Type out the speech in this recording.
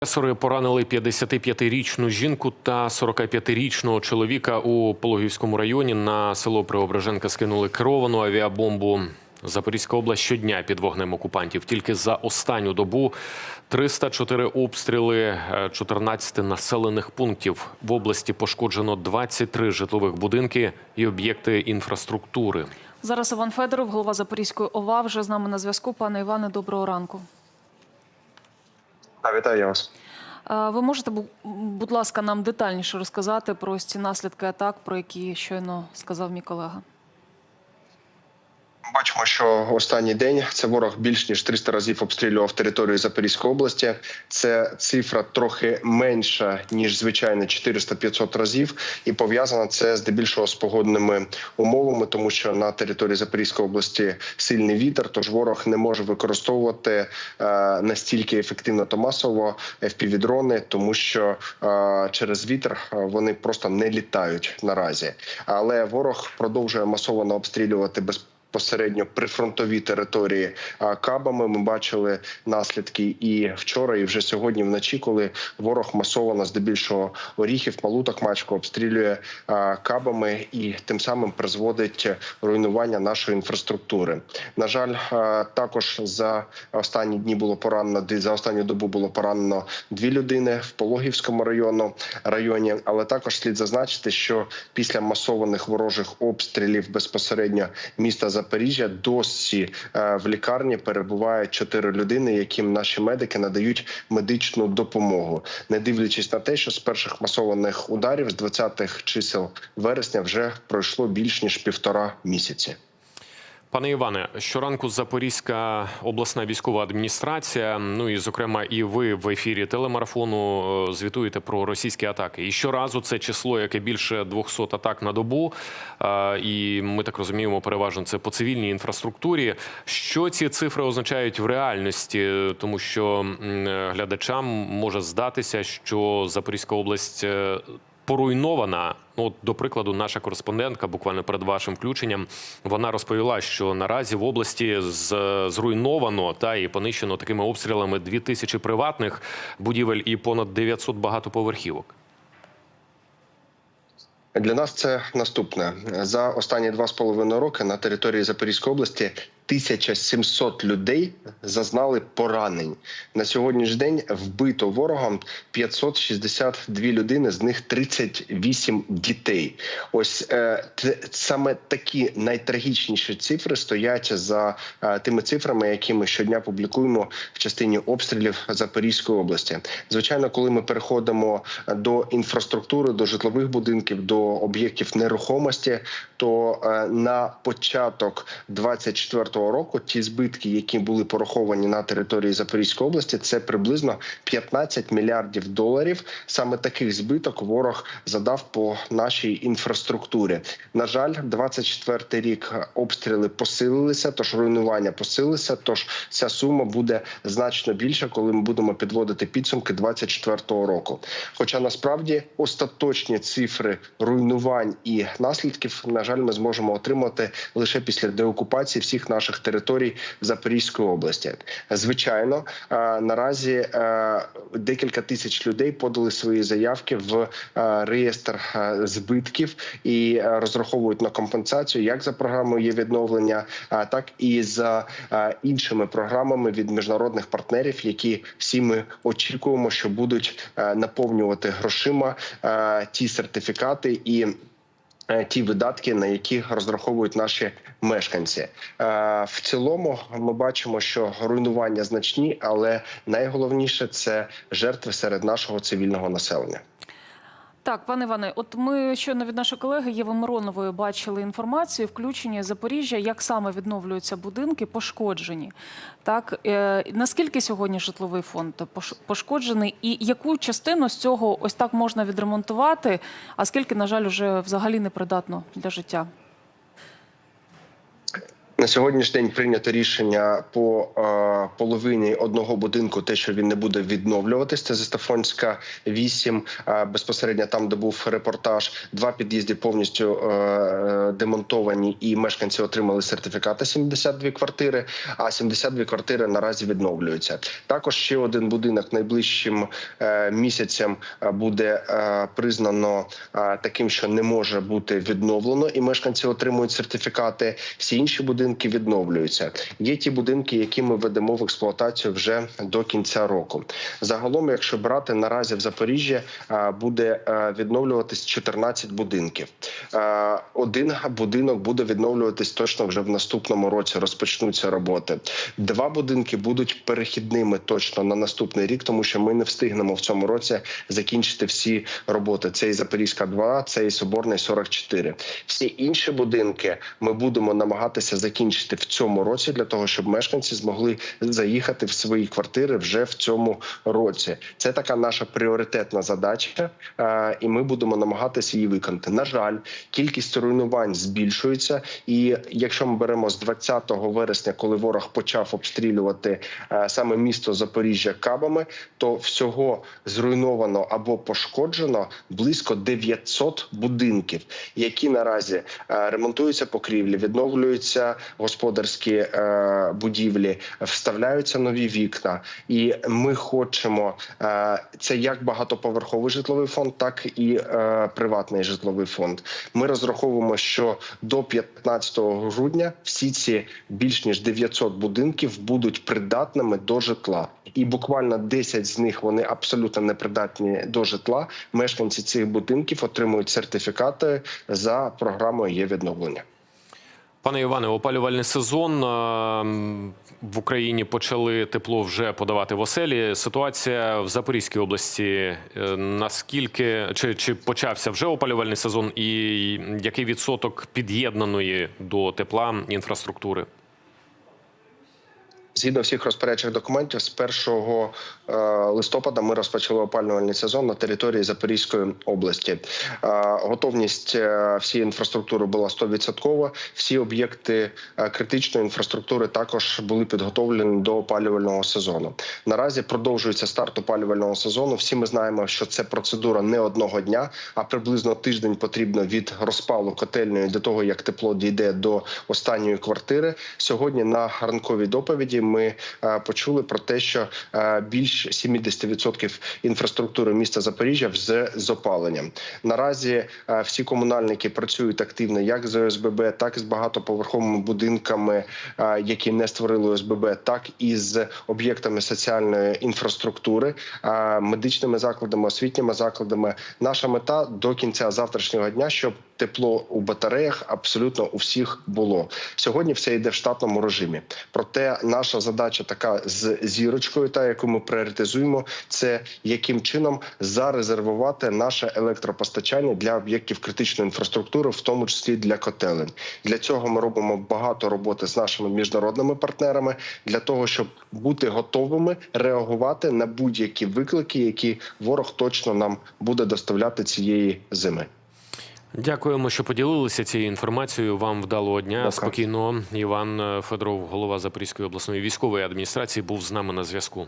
Агресори поранили 55-річну жінку та 45-річного чоловіка у Пологівському районі. На село Преображенка скинули керовану авіабомбу. Запорізька область щодня під вогнем окупантів. Тільки за останню добу 304 обстріли е, 14 населених пунктів. В області пошкоджено 23 житлових будинки і об'єкти інфраструктури. Зараз Іван Федоров, голова Запорізької ОВА, вже з нами на зв'язку. Пане Іване, доброго ранку. А, вітаю вас. Ви можете, бу- будь ласка, нам детальніше розказати про ці наслідки атак, про які щойно сказав мій колега? Бачимо, що останній день це ворог більш ніж 300 разів обстрілював територію Запорізької області. Це цифра трохи менша ніж звичайно 400-500 разів, і пов'язано це здебільшого з погодними умовами, тому що на території Запорізької області сильний вітер. Тож ворог не може використовувати е, настільки ефективно та масово FPV-дрони, тому що е, через вітер е, вони просто не літають наразі. Але ворог продовжує масово обстрілювати без Посередньо прифронтові території кабами ми бачили наслідки і вчора, і вже сьогодні вночі, коли ворог масово здебільшого оріхів, малуток мачку обстрілює кабами і тим самим призводить руйнування нашої інфраструктури. На жаль, також за останні дні було поранено за останню добу було поранено дві людини в Пологівському району районі. Але також слід зазначити, що після масованих ворожих обстрілів безпосередньо міста Запоріжжя досі е, в лікарні перебувають чотири людини, яким наші медики надають медичну допомогу, не дивлячись на те, що з перших масованих ударів з 20-х чисел вересня вже пройшло більш ніж півтора місяці. Пане Іване, щоранку Запорізька обласна військова адміністрація, ну і зокрема, і ви в ефірі телемарафону е, звітуєте про російські атаки. І щоразу це число, яке більше 200 атак на добу. Е, І ми так розуміємо, переважно це по цивільній інфраструктурі. Що ці цифри означають в реальності? Тому що глядачам може здатися, що Запорізька область. Поруйнована, ну от, до прикладу, наша кореспондентка, буквально перед вашим включенням, вона розповіла, що наразі в області зруйновано та і понищено такими обстрілами 2000 приватних будівель і понад 900 багатоповерхівок. Для нас це наступне за останні два з половиною роки на території Запорізької області 1700 людей зазнали поранень. На сьогоднішній день вбито ворогом 562 людини, з них 38 дітей. Ось е, саме такі найтрагічніші цифри стоять за е, тими цифрами, які ми щодня публікуємо в частині обстрілів Запорізької області. Звичайно, коли ми переходимо до інфраструктури, до житлових будинків, до об'єктів нерухомості, то е, на початок 24 року ті збитки, які були пораховані на території Запорізької області, це приблизно 15 мільярдів доларів. Саме таких збиток ворог задав по нашій інфраструктурі. На жаль, 24 рік обстріли посилилися, тож руйнування посилилися. Тож ця сума буде значно більша, коли ми будемо підводити підсумки 24 року. Хоча насправді остаточні цифри руйнувань і наслідків, на жаль, ми зможемо отримати лише після деокупації всіх наших територій в Запорізькій області. Звичайно, е, наразі е, декілька тисяч людей подали свої заявки в е, реєстр збитків і розраховують на компенсацію як за програмою є відновлення, так і за іншими програмами від міжнародних партнерів, які всі ми очікуємо, що будуть наповнювати грошима ті сертифікати і. Е, Ті видатки, на які розраховують наші мешканці, Е, в цілому ми бачимо, що руйнування значні, але найголовніше це жертви серед нашого цивільного населення. Так, пане Іване, от ми щойно від нашої колеги Єви Миронової бачили інформацію, включення Запоріжжя, як саме відновлюються будинки, пошкоджені. Так, е, наскільки сьогодні житловий фонд пош- пошкоджений, і яку частину з цього ось так можна відремонтувати, а скільки, на жаль, уже взагалі непридатно для життя? На сьогоднішній день прийнято рішення по е, половині одного будинку, те, що він не буде відновлюватись. Це Застафонська 8, е, безпосередньо там, де був репортаж. Два під'їзди повністю е, демонтовані, і мешканці отримали сертифікати 72 квартири. А 72 квартири наразі відновлюються. Також ще один будинок найближчим місяцем буде признано таким, що не може бути відновлено, і мешканці отримують сертифікати. Всі інші будинки відновлюються. Є ті будинки, які ми ведемо в експлуатацію вже до кінця року. Загалом, якщо брати наразі в Запоріжжі, е, буде е, відновлюватись 14 будинків. Е, Один будинок буде відновлюватись точно вже в наступному році. Розпочнуться роботи. Два будинки будуть перехідними точно на наступний рік, тому що ми не встигнемо в цьому році закінчити всі роботи. Це і Запорізька 2, це і Соборний 44. Всі інші будинки ми будемо намагатися закінчити в цьому році для того, щоб мешканці змогли заїхати в свої квартири вже в цьому році. Це така наша пріоритетна задача, е, і ми будемо намагатися її виконати. На жаль, кількість руйнувань збільшується, і якщо ми беремо з 20 вересня, коли ворог почав обстрілювати е, саме місто Запоріжжя кабами, то всього зруйновано або пошкоджено близько 900 будинків, які наразі е, ремонтуються покрівлі, відновлюються господарські е, будівлі, вставляються нові вікна. І ми хочемо е, це як багатоповерховий житловий фонд, так і е, приватний житловий фонд. Ми розраховуємо, що до 15 грудня всі ці більш ніж 900 будинків будуть придатними до житла, і буквально 10 з них вони абсолютно непридатні до житла. Мешканці цих будинків отримують сертифікати за програмою є відновлення. Пане Іване, опалювальний сезон е, в Україні почали тепло вже подавати в оселі. Ситуація в Запорізькій області е, наскільки чи, чи почався вже опалювальний сезон, і який відсоток під'єднаної до тепла інфраструктури? Згідно всіх розпорядчих документів, з 1 е, листопада ми розпочали опалювальний сезон на території Запорізької області. Е, Готовність е, всієї інфраструктури була 100%. Всі об'єкти критичної інфраструктури також були підготовлені до опалювального сезону. Наразі продовжується старт опалювального сезону. Всі ми знаємо, що це процедура не одного дня, а приблизно тиждень потрібно від розпалу котельної до того, як тепло дійде до останньої квартири. Сьогодні на ранковій доповіді ми е, почули про те, що е, більш 70% інфраструктури міста Запоріжжя з, з опаленням. Наразі е, всі комунальники працюють активно як з ОСББ, так і з багатоповерховими будинками, які не створили ОСББ, так і з об'єктами соціальної інфраструктури, медичними закладами, освітніми закладами. Наша мета до кінця завтрашнього дня, щоб тепло у батареях абсолютно у всіх було. Сьогодні все йде в штатному режимі. Проте наша задача така з зірочкою, та яку ми пріоритизуємо, це яким чином зарезервувати наше електропостачання для об'єктів критичної інфраструктури, в тому числі для котелень. Для цього ми робимо багато роботи з нашими міжнародними партнерами для того, щоб бути готовими реагувати на будь-які виклики, які ворог точно нам буде доставляти цієї зими. Дякуємо, що поділилися цією інформацією. Вам вдалого дня. Дякую. Спокійно. Іван Федоров, голова Запорізької обласної військової адміністрації, був з нами на зв'язку.